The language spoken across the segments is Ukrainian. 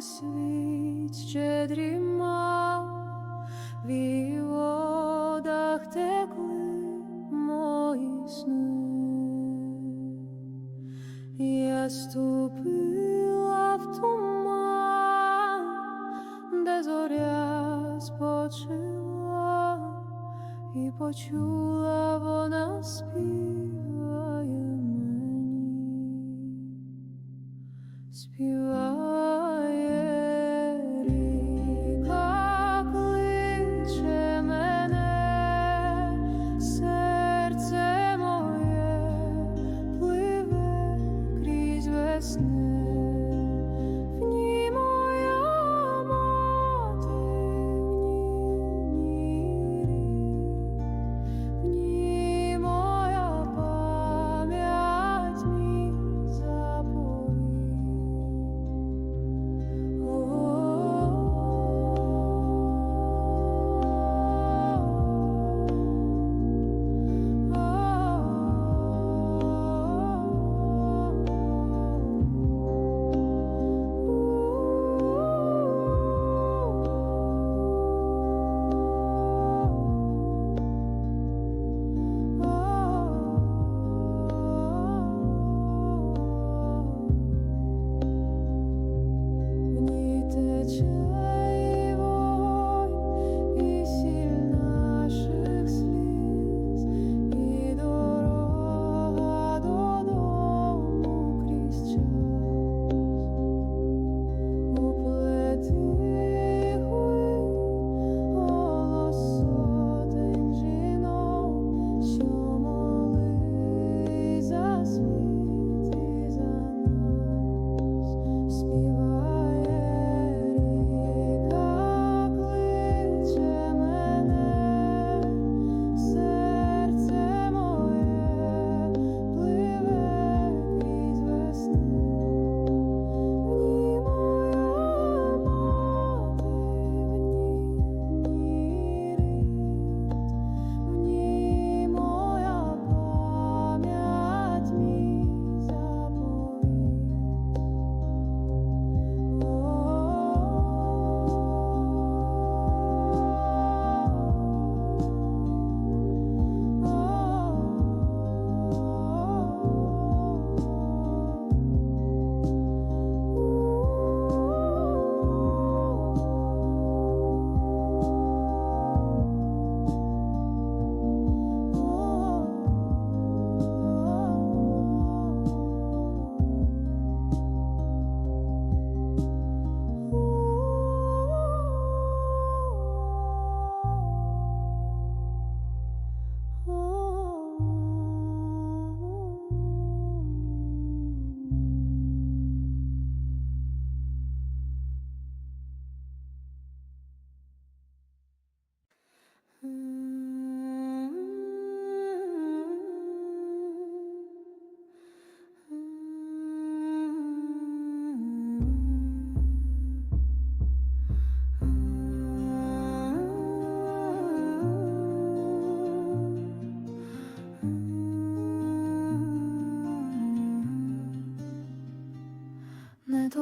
світ ще дрімав, в її водах текли мої сни. Я ступила в туман, де зоря спочила, і почула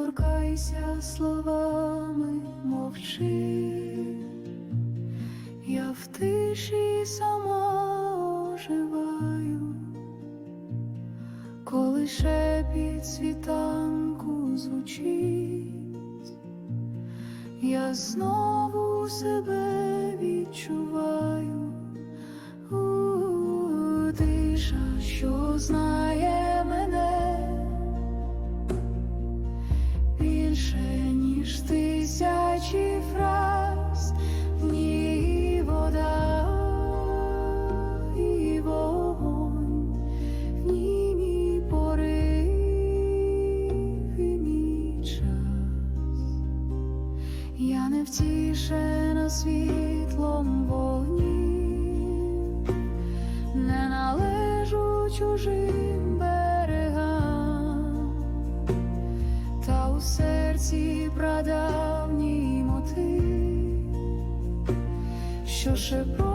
торкайся словами, мовчи, я в тиші сама оживаю, коли шепіт світанку звучить, я знову себе відчуваю, у тиша, що знає втішена світлом вогні, не належу чужим берегам. Та у серці прадавній мотив, що шепоче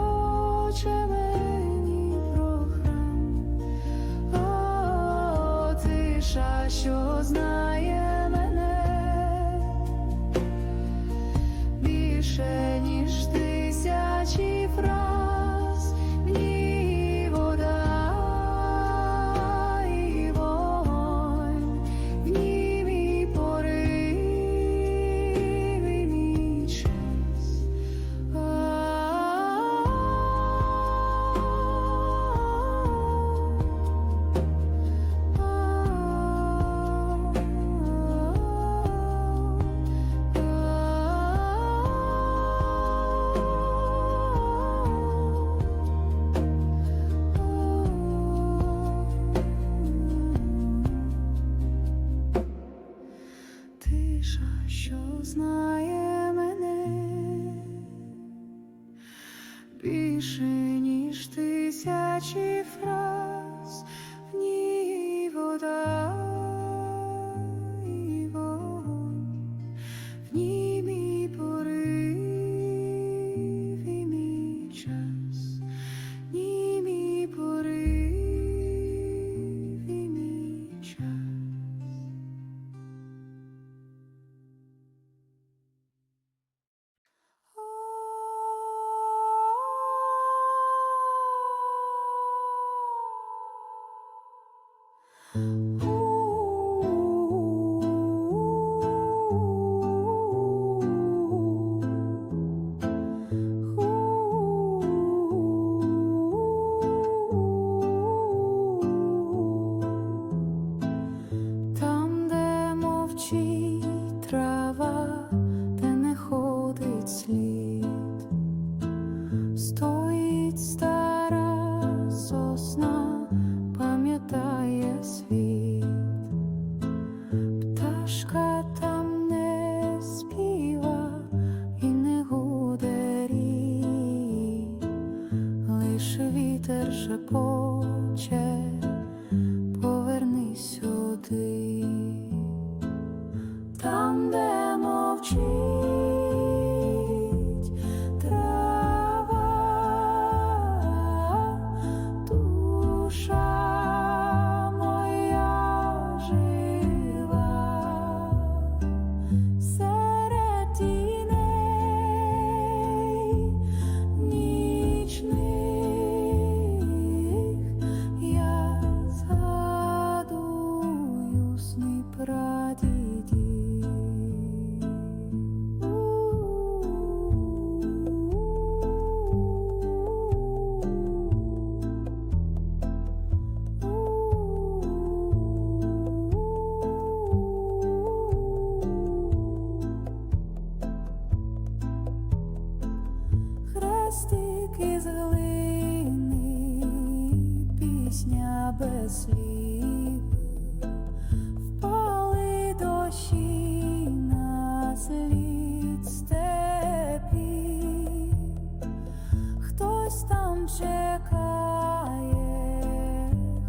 там чекає,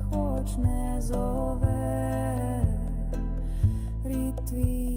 хоч не зове твій.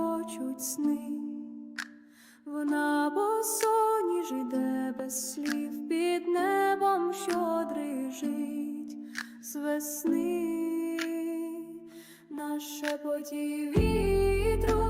шепочуть сни, вона босоніж іде без слів під небом, що дрижить з весни, на поті. вітру.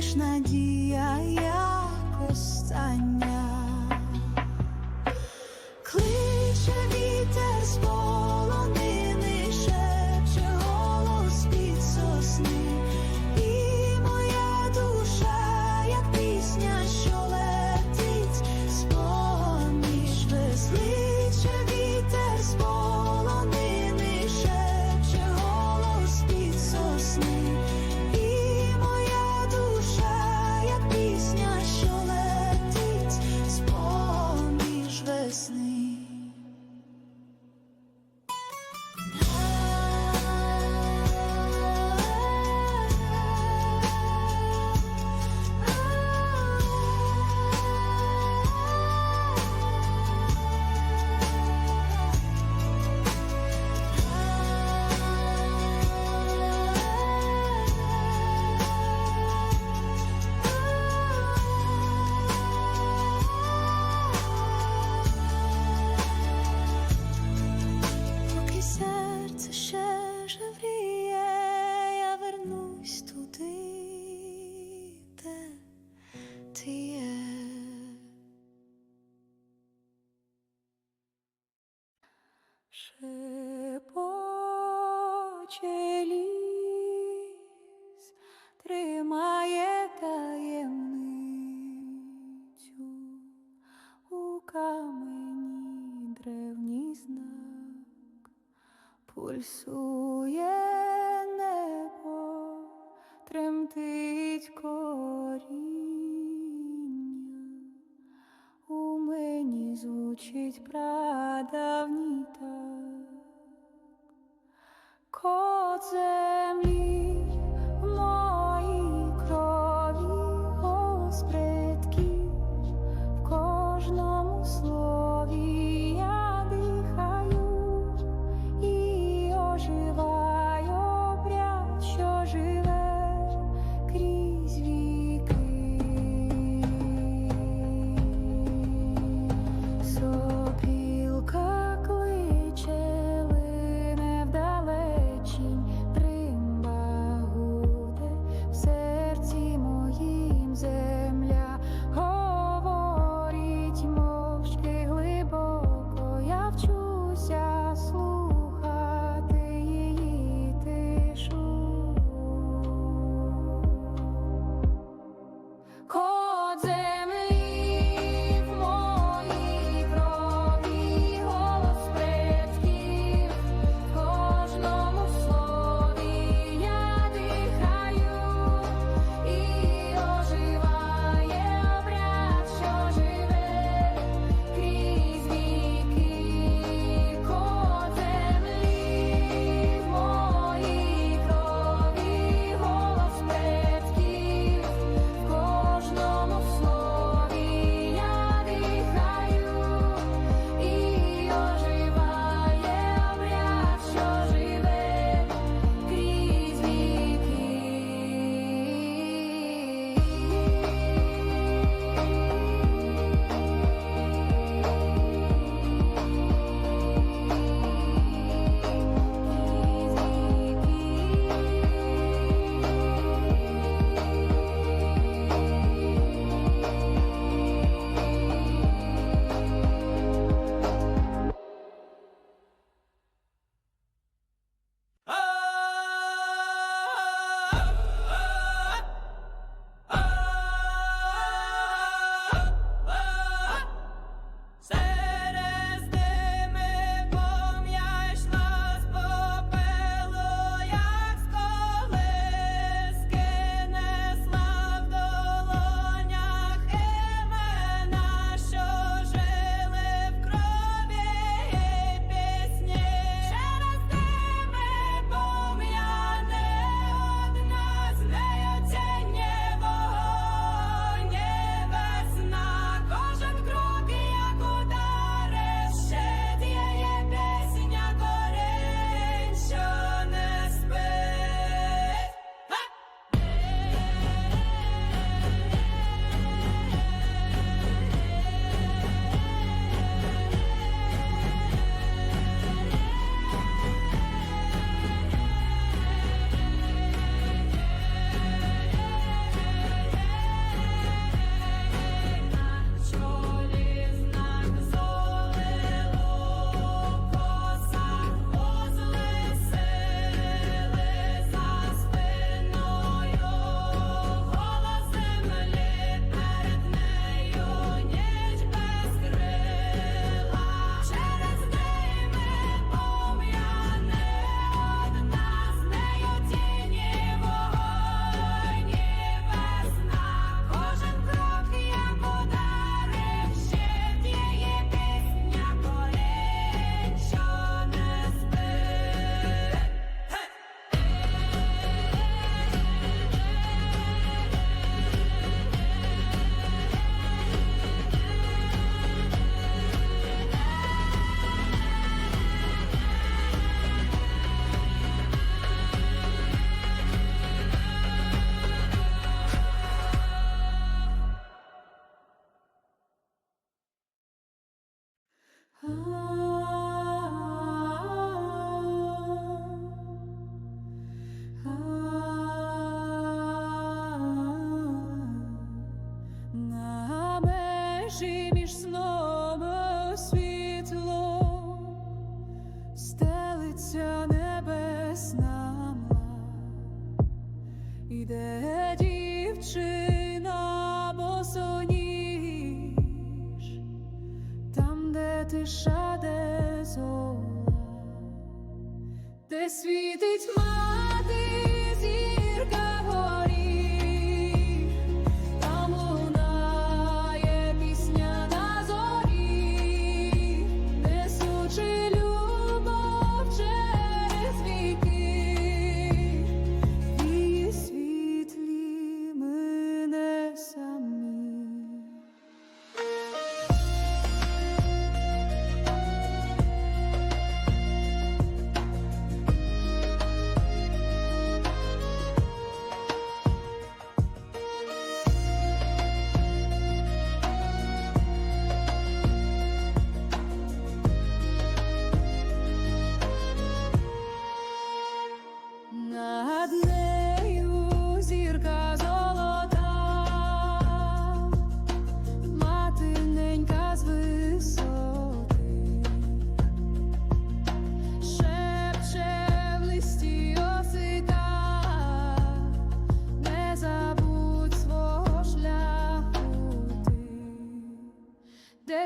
лиш надія як остання. пульсує небо, тремтить коріння, у мені звучить прадавній так. Кот землі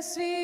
See.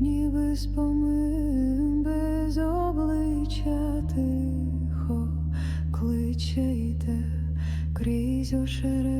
ніби спомин без обличчя тихо кличе йде крізь ошеред.